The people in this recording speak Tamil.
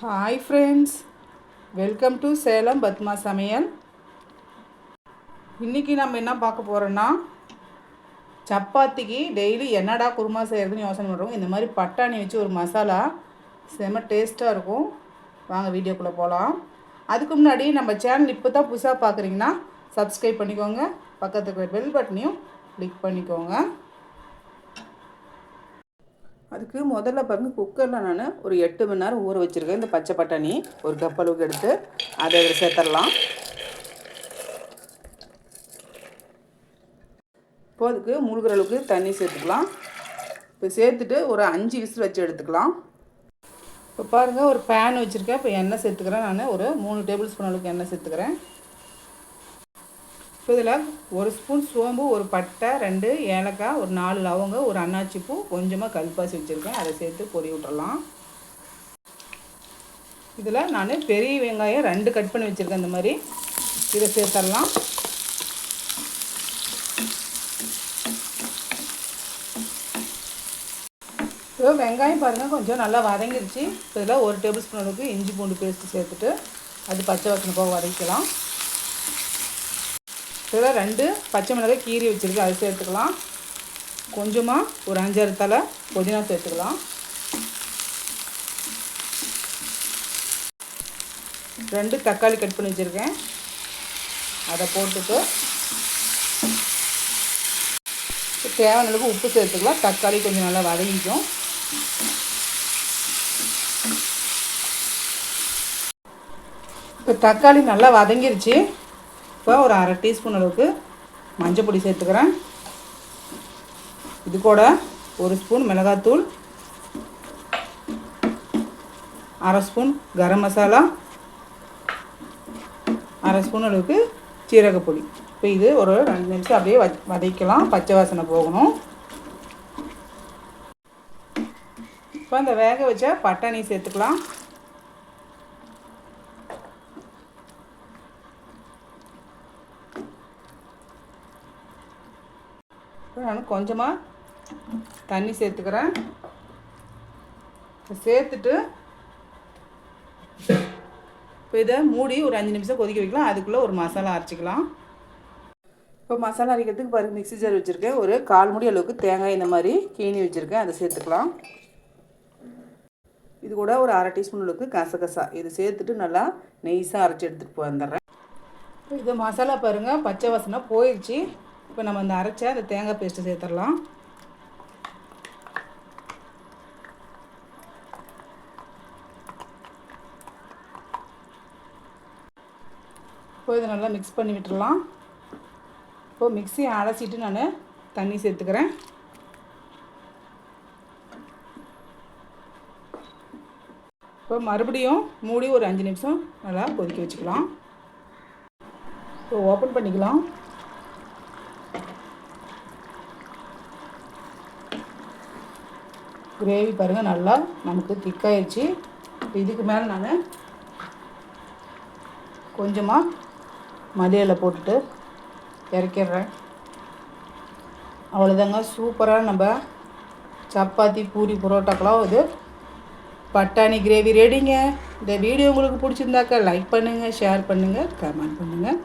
Hi friends welcome to Salem Padma சமையல் இன்றைக்கி நம்ம என்ன பார்க்க போகிறோன்னா சப்பாத்திக்கு டெய்லி என்னடா குருமா செய்கிறதுன்னு யோசனை பண்ணுறோம் இந்த மாதிரி பட்டாணி வச்சு ஒரு மசாலா செம டேஸ்ட்டாக இருக்கும். வாங்க வீடியோக்குள்ளே போகலாம் அதுக்கு முன்னாடி நம்ம சேனல் இப்போ தான் புதுசாக பார்க்குறீங்கன்னா சப்ஸ்கிரைப் பண்ணிக்கோங்க. பக்கத்துக்கு இருக்கிற பெல் பட்டனையும் கிளிக் பண்ணிக்கோங்க. அதுக்கு முதல்ல பாருங்கள் குக்கரில் நான் ஒரு எட்டு மணி நேரம் ஊற வச்சுருக்கேன். இந்த பச்சை பட்டாணி ஒரு கப் அளவுக்கு எடுத்து அதை சேர்த்துடலாம். இப்போ அதுக்கு முழுகிற அளவுக்கு தண்ணி சேர்த்துக்கலாம். இப்போ சேர்த்துட்டு ஒரு அஞ்சு விசில் வச்சு எடுத்துக்கலாம். இப்போ பாருங்கள் ஒரு பேன் வச்சுருக்கேன். இப்போ எண்ணெய் சேர்த்துக்கிறேன் நான். ஒரு மூணு டேபிள் ஸ்பூன் அளவுக்கு எண்ணெய் சேர்த்துக்கிறேன். இப்போ இதில் ஒரு ஸ்பூன் சோம்பு ஒரு பட்டை ரெண்டு ஏலக்காய் ஒரு நாலு லவங்க ஒரு அன்னாச்சி பூ கொஞ்சமாக கல்பாசி வச்சுருக்கேன். அதை சேர்த்து பொரி விட்டுறலாம். இதில் நான் பெரிய வெங்காயம் ரெண்டு கட் பண்ணி வச்சுருக்கேன். இந்த மாதிரி இதை சேர்த்துடலாம் இப்போ வெங்காயம் பாருங்கள் கொஞ்சம் நல்லா வதங்கிருச்சு. இப்போ இதில் ஒரு டேபிள் ஸ்பூன் அளவுக்கு இஞ்சி பூண்டு பேஸ்ட்டு சேர்த்துட்டு அது பச்சை வாசனை போக வதக்கலாம் இதில் ரெண்டு பச்சை மிளகாய் கீரி வச்சுருக்கேன் அது சேர்த்துக்கலாம். கொஞ்சமாக ஒரு அஞ்சாறு தலை புதினா சேர்த்துக்கலாம். ரெண்டு தக்காளி கட் பண்ணி வச்சுருக்கேன். அதை போட்டுட்டு தேவையான அளவுக்கு உப்பு சேர்த்துக்கலாம். தக்காளி கொஞ்சம் நல்லா வதங்கிக்கும். இப்போ தக்காளி நல்லா வதங்கிருச்சு. இப்போ ஒரு அரை டீஸ்பூன் அளவுக்கு மஞ்சள் பொடி சேர்த்துக்கிறேன். இது கூட ஒரு ஸ்பூன் மிளகாத்தூள் அரை ஸ்பூன் கரம் மசாலா அரை ஸ்பூன் அளவுக்கு சீரகப்பொடி இப்போ இது ஒரு ரெண்டு நிமிஷம் அப்படியே வ வதக்கலாம். பச்சை வாசனை போகணும். இப்போ அந்த வேக வச்ச பட்டாணி சேர்த்துக்கலாம். நான் கொஞ்சமாக தண்ணி சேர்த்துக்கிறேன். சேர்த்துட்டு இப்போ இதை மூடி ஒரு அஞ்சு நிமிஷம் கொதிக்க வைக்கலாம். அதுக்குள்ளே ஒரு மசாலா அரைச்சிக்கலாம். இப்போ மசாலா அரைக்கிறதுக்கு பாருங்கள் மிக்சி ஜார் வச்சுருக்கேன். ஒரு கால் முடி அளவுக்கு தேங்காய் இந்த மாதிரி கீனி வச்சுருக்கேன். அதை சேர்த்துக்கலாம். இது கூட ஒரு அரை டீஸ்பூன் அளவுக்கு கசகசா. இது சேர்த்துட்டு நல்லா நெய்ஸாக அரைச்சி எடுத்துகிட்டு வந்துடுறேன். இது மசாலா பாருங்கள் பச்சை வாசனை போயிடுச்சு இப்போ நம்ம அந்த அரைச்ச அந்த தேங்காய் பேஸ்ட்டு சேர்த்துடலாம். இப்போ இதை நல்லா மிக்ஸ் பண்ணி விட்டுடலாம். இப்போது மிக்ஸியை அலசிட்டு நான் தண்ணி சேர்த்துக்கிறேன். இப்போ மறுபடியும் மூடி ஒரு அஞ்சு நிமிஷம் நல்லா கொதிக்க வச்சுக்கலாம். இப்போ ஓப்பன் பண்ணிக்கலாம். கிரேவி பாருங்கள் நல்லா நமக்கு திக்காயிடுச்சு இப்போ இதுக்கு மேலே நான் கொஞ்சமாக மதியில் போட்டுட்டு இறக்கிடுறேன். அவ்வளோதாங்க சூப்பராக நம்ம சப்பாத்தி பூரி புரோட்டாக்கெல்லாம் இது பட்டாணி கிரேவி ரெடிங்க இந்த வீடியோ உங்களுக்கு பிடிச்சிருந்தாக்கா லைக் பண்ணுங்கள் ஷேர் பண்ணுங்கள் கமெண்ட் பண்ணுங்கள்